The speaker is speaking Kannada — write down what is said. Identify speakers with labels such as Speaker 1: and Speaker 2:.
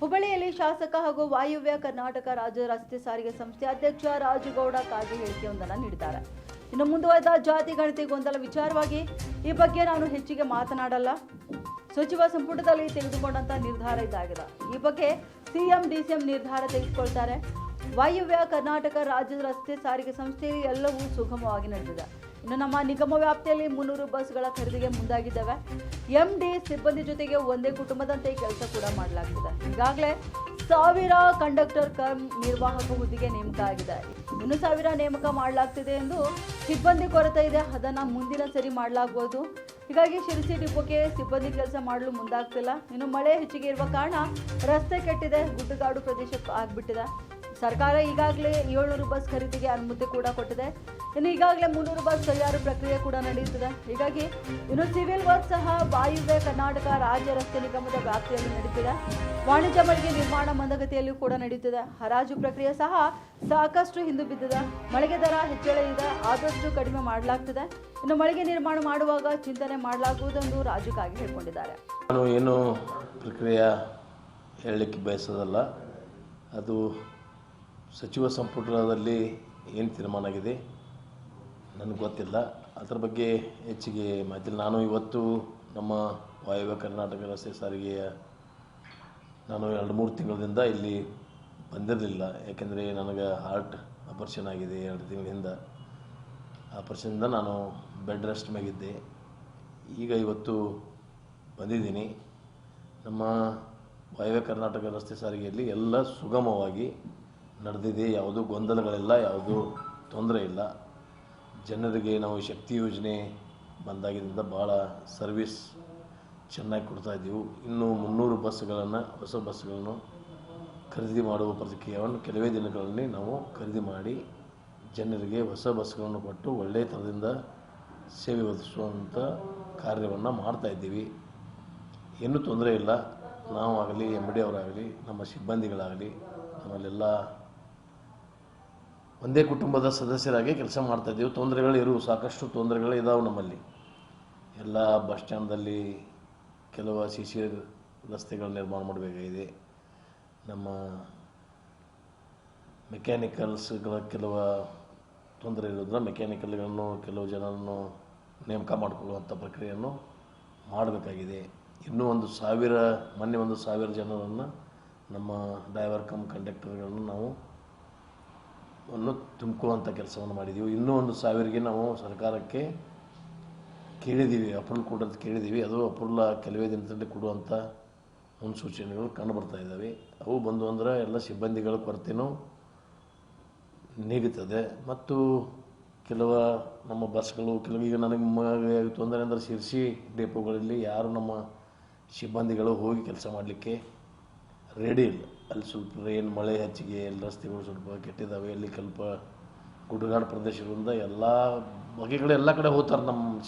Speaker 1: ಹುಬ್ಬಳ್ಳಿಯಲ್ಲಿ ಶಾಸಕ ಹಾಗೂ ವಾಯುವ್ಯ ಕರ್ನಾಟಕ ರಾಜ್ಯ ರಸ್ತೆ ಸಾರಿಗೆ ಸಂಸ್ಥೆ ಅಧ್ಯಕ್ಷ ರಾಜುಗೌಡ ಕಾಗೆ ಹೇಳಿಕೆಯೊಂದನ್ನು ನೀಡಿದ್ದಾರೆ. ಇನ್ನು ಮುಂದುವರೆದ ಜಾತಿ ಗಣತಿ ಗೊಂದಲ ವಿಚಾರವಾಗಿ, ಈ ಬಗ್ಗೆ ನಾನು ಹೆಚ್ಚಿಗೆ ಮಾತನಾಡಲ್ಲ. ಸಚಿವ ಸಂಪುಟದಲ್ಲಿ ತೆಗೆದುಕೊಂಡಂತ ನಿರ್ಧಾರ ಇದಾಗಿದೆ. ಈ ಬಗ್ಗೆ ಸಿಎಂ, ಡಿಸಿಎಂ ನಿರ್ಧಾರ ತೆಗೆದುಕೊಳ್ತಾರೆ. ವಾಯುವ್ಯ ಕರ್ನಾಟಕ ರಾಜ್ಯ ರಸ್ತೆ ಸಾರಿಗೆ ಸಂಸ್ಥೆಯಲ್ಲಿ ಎಲ್ಲವೂ ಸುಗಮವಾಗಿ ನಡೆದಿದೆ. ಇನ್ನು ನಮ್ಮ ನಿಗಮ ವ್ಯಾಪ್ತಿಯಲ್ಲಿ ಮುನ್ನೂರು ಬಸ್ಗಳ ಖರೀದಿಗೆ ಮುಂದಾಗಿದ್ದಾವೆ. ಎಂ ಡಿ ಸಿಬ್ಬಂದಿ ಜೊತೆಗೆ ಒಂದೇ ಕುಟುಂಬದಂತೆ ಕೆಲಸ ಕೂಡ ಮಾಡಲಾಗ್ತಿದೆ. ಈಗಾಗಲೇ ಸಾವಿರ ಕಂಡಕ್ಟರ್ ಕಮ್ ನಿರ್ವಾಹಕ ಹುದ್ದೆಗೆ ನೇಮಕ ಆಗಿದೆ ಇನ್ನು ಸಾವಿರ ನೇಮಕ ಮಾಡಲಾಗ್ತಿದೆ ಎಂದು ಸಿಬ್ಬಂದಿ ಕೊರತೆ ಇದೆ. ಅದನ್ನು ಮುಂದಿನ ಸರಿ ಮಾಡಲಾಗುವುದು ಹೀಗಾಗಿ ಶಿರಸಿ ಡಿಪೋಗೆ ಸಿಬ್ಬಂದಿ ಕೆಲಸ ಮಾಡಲು ಮುಂದಾಗ್ತಿಲ್ಲ. ಇನ್ನು ಮಳೆ ಹೆಚ್ಚಿಗೆ ಇರುವ ಕಾರಣ ರಸ್ತೆ ಕೆಟ್ಟಿದೆ. ಗುಡ್ಡಗಾಡು ಪ್ರದೇಶಕ್ಕೆ ಆಗ್ಬಿಟ್ಟಿದೆ. ಸರ್ಕಾರ ಈಗಾಗಲೇ ಏಳ್ನೂರು ಬಸ್ ಖರೀದಿಗೆ ಅನುಮತಿ ಕೂಡ ಕೊಟ್ಟಿದೆ. ಇನ್ನು ಈಗಾಗಲೇ ಮುನ್ನೂರು ಬಸ್ ತಯಾರು ಪ್ರಕ್ರಿಯೆ ಕೂಡ ನಡೆಯುತ್ತಿದೆ. ಹೀಗಾಗಿ ಇನ್ನು ಸಿವಿಲ್ ವರ್ಕ್ ಸಹ ವಾಯುವ್ಯ ಕರ್ನಾಟಕ ರಾಜ್ಯ ರಸ್ತೆ ನಿಗಮದ ವ್ಯಾಪ್ತಿಯಲ್ಲಿ ನಡೀತಿದೆ ವಾಣಿಜ್ಯ ಮಳಿಗೆ ನಿರ್ಮಾಣ ಮಂದಗತಿಯಲ್ಲಿ ಕೂಡ ನಡೆಯುತ್ತಿದೆ. ಹರಾಜು ಪ್ರಕ್ರಿಯೆ ಸಹ ಸಾಕಷ್ಟು ಹಿಂದು ಬಿದ್ದಿದೆ. ಮಳಿಗೆ ದರ ಹೆಚ್ಚಳ ಇದೆ. ಆದಷ್ಟು ಕಡಿಮೆ ಮಾಡಲಾಗ್ತಿದೆ. ಇನ್ನು ಮಳಿಗೆ ನಿರ್ಮಾಣ ಮಾಡುವಾಗ ಚಿಂತನೆ ಮಾಡಲಾಗುವುದೆಂದು ರಾಜು ಹೇಳಿಕೊಂಡಿದ್ದಾರೆ ಹೇಳ್ಕೊಂಡಿದ್ದಾರೆ.
Speaker 2: ನಾನು ಏನು ಪ್ರಕ್ರಿಯೆ ಹೇಳಲಿಕ್ಕೆ ಬಯಸೋದಲ್ಲ. ಅದು ಸಚಿವ ಸಂಪುಟದಲ್ಲಿ ಏನು ತೀರ್ಮಾನ ಆಗಿದೆ? ನನಗೆ ಗೊತ್ತಿಲ್ಲ. ಅದರ ಬಗ್ಗೆ ಹೆಚ್ಚಿಗೆ ಮಾಹಿತಿ ನಾನು ಇವತ್ತು ನಮ್ಮ ವಾಯುವ್ಯ ಕರ್ನಾಟಕ ರಸ್ತೆ ಸಾರಿಗೆಯ ನಾನು ಎರಡು ಮೂರು ತಿಂಗಳಿಂದ ಇಲ್ಲಿ ಬಂದಿರಲಿಲ್ಲ. ಯಾಕೆಂದರೆ ನನಗೆ ಹಾರ್ಟ್ ಆಪರೇಷನ್ ಆಗಿದೆ ಎರಡು ತಿಂಗಳಿಂದ. ಆಪರೇಷನಿಂದ ನಾನು ಬೆಡ್ ರೆಸ್ಟ್ ಮ್ಯಾಗಿದ್ದೆ. ಈಗ ಇವತ್ತು ಬಂದಿದ್ದೀನಿ. ನಮ್ಮ ವಾಯುವ್ಯ ಕರ್ನಾಟಕ ರಸ್ತೆ ಸಾರಿಗೆಯಲ್ಲಿ ಎಲ್ಲ ಸುಗಮವಾಗಿ ನಡೆದಿದೆ, ಯಾವುದೂ ಗೊಂದಲಗಳಿಲ್ಲ, ಯಾವುದೂ ತೊಂದರೆ ಇಲ್ಲ. ಜನರಿಗೆ ನಾವು ಶಕ್ತಿ ಯೋಜನೆ ಬಂದಾಗಿದ್ದರಿಂದ ಭಾಳ ಸರ್ವಿಸ್ ಚೆನ್ನಾಗಿ ಕೊಡ್ತಾ ಇದ್ದೀವಿ. ಇನ್ನು ಮುನ್ನೂರು ಬಸ್ಗಳನ್ನು, ಹೊಸ ಬಸ್ಗಳನ್ನು ಖರೀದಿ ಮಾಡುವ ಪ್ರಕ್ರಿಯೆಯನ್ನು ಕೆಲವೇ ದಿನಗಳಲ್ಲಿ ನಾವು ಖರೀದಿ ಮಾಡಿ ಜನರಿಗೆ ಹೊಸ ಬಸ್ಗಳನ್ನು ಕೊಟ್ಟು ಒಳ್ಳೆಯ ಥರದಿಂದ ಸೇವೆ ಒದಗಿಸುವಂಥ ಕಾರ್ಯವನ್ನು ಮಾಡ್ತಾ ಇದ್ದೀವಿ. ಏನೂ ತೊಂದರೆ ಇಲ್ಲ. ನಾವಾಗಲಿ ಎಂ ಡಿ ಅವರಾಗಲಿ, ನಮ್ಮ ಸಿಬ್ಬಂದಿಗಳಾಗಲಿ, ನಮ್ಮಲ್ಲೆಲ್ಲ ಒಂದೇ ಕುಟುಂಬದ ಸದಸ್ಯರಾಗಿ ಕೆಲಸ ಮಾಡ್ತಾ ಇದ್ದೀವಿ. ತೊಂದರೆಗಳು ಇರುವು ಸಾಕಷ್ಟು ತೊಂದರೆಗಳು ಇದಾವೆ ನಮ್ಮಲ್ಲಿ. ಎಲ್ಲ ಬಸ್ ಸ್ಟ್ಯಾಂಡ್ದಲ್ಲಿ ಕೆಲವು ಸಿ ಸಿ ರಸ್ತೆಗಳ ನಿರ್ಮಾಣ ಮಾಡಬೇಕಾಗಿದೆ. ನಮ್ಮ ಮೆಕ್ಯಾನಿಕಲ್ಸ್ಗಳ ಕೆಲವು ತೊಂದರೆ ಇರೋದ್ರಿಂದ ಮೆಕ್ಯಾನಿಕಲ್ಗಳನ್ನು ಕೆಲವು ಜನರನ್ನು ನೇಮಕ ಮಾಡಿಕೊಳ್ಳುವಂಥ ಪ್ರಕ್ರಿಯೆಯನ್ನು ಮಾಡಬೇಕಾಗಿದೆ. ಇನ್ನೂ ಒಂದು ಸಾವಿರ, ಮೊನ್ನೆ ಒಂದು ಸಾವಿರ ಜನರನ್ನು ನಮ್ಮ ಡ್ರೈವರ್ ಕಮ್ ಕಂಡಕ್ಟರ್ಗಳನ್ನು ನಾವು ಅನ್ನು ತುಂಬಿಕೊಳ್ಳುವಂಥ ಕೆಲಸವನ್ನು ಮಾಡಿದ್ದೀವಿ ಇನ್ನೂ ಒಂದು ಸಾವಿರಗೆ ನಾವು ಸರ್ಕಾರಕ್ಕೆ ಕೇಳಿದ್ದೀವಿ ಅಪ್ರೂವಲ್ ಕೊಡಂತ ಕೇಳಿದ್ದೀವಿ ಅದು ಅಪ್ರೂವಲ್ ಕೆಲವೇ ದಿನದಲ್ಲಿ ಕೊಡುವಂಥ ಮುನ್ಸೂಚನೆಗಳು ಕಂಡು ಬರ್ತಾ ಇದ್ದಾವೆ. ಅವು ಬಂದು ಅಂದ್ರೆ ಎಲ್ಲ ಸಿಬ್ಬಂದಿಗಳ ಕೊರತೆನೂ ನೀಗುತ್ತದೆ. ಮತ್ತು ಕೆಲವು ನಮ್ಮ ಬಸ್ಗಳು, ಕೆಲವು ಈಗ ನನಗೆ ಮ- ತೊಂದರೆ ಅಂದರೆ ಶಿರ್ಸಿ ಡೇಪೋಗಳಲ್ಲಿ ಯಾರು ನಮ್ಮ ಸಿಬ್ಬಂದಿಗಳು ಹೋಗಿ ಕೆಲಸ ಮಾಡಲಿಕ್ಕೆ ರೆಡಿ ಇಲ್ಲ. ಅಲ್ಲಿ ಸ್ವಲ್ಪ ರೈನ್ ಮಳೆ ಹೆಚ್ಚಿಗೆ, ಎಲ್ಲಿ ರಸ್ತೆಗಳು ಸ್ವಲ್ಪ ಕೆಟ್ಟಿದ್ದಾವೆ ಅಲ್ಲಿ ಸ್ವಲ್ಪ ಗುಡ್ಡಗಾಡು ಪ್ರದೇಶಗಳಿಂದ ಎಲ್ಲ ಬಗೆಗಳು ಎಲ್ಲ ಕಡೆ ಹೋಗ್ತಾರೆ ನಮ್ಮ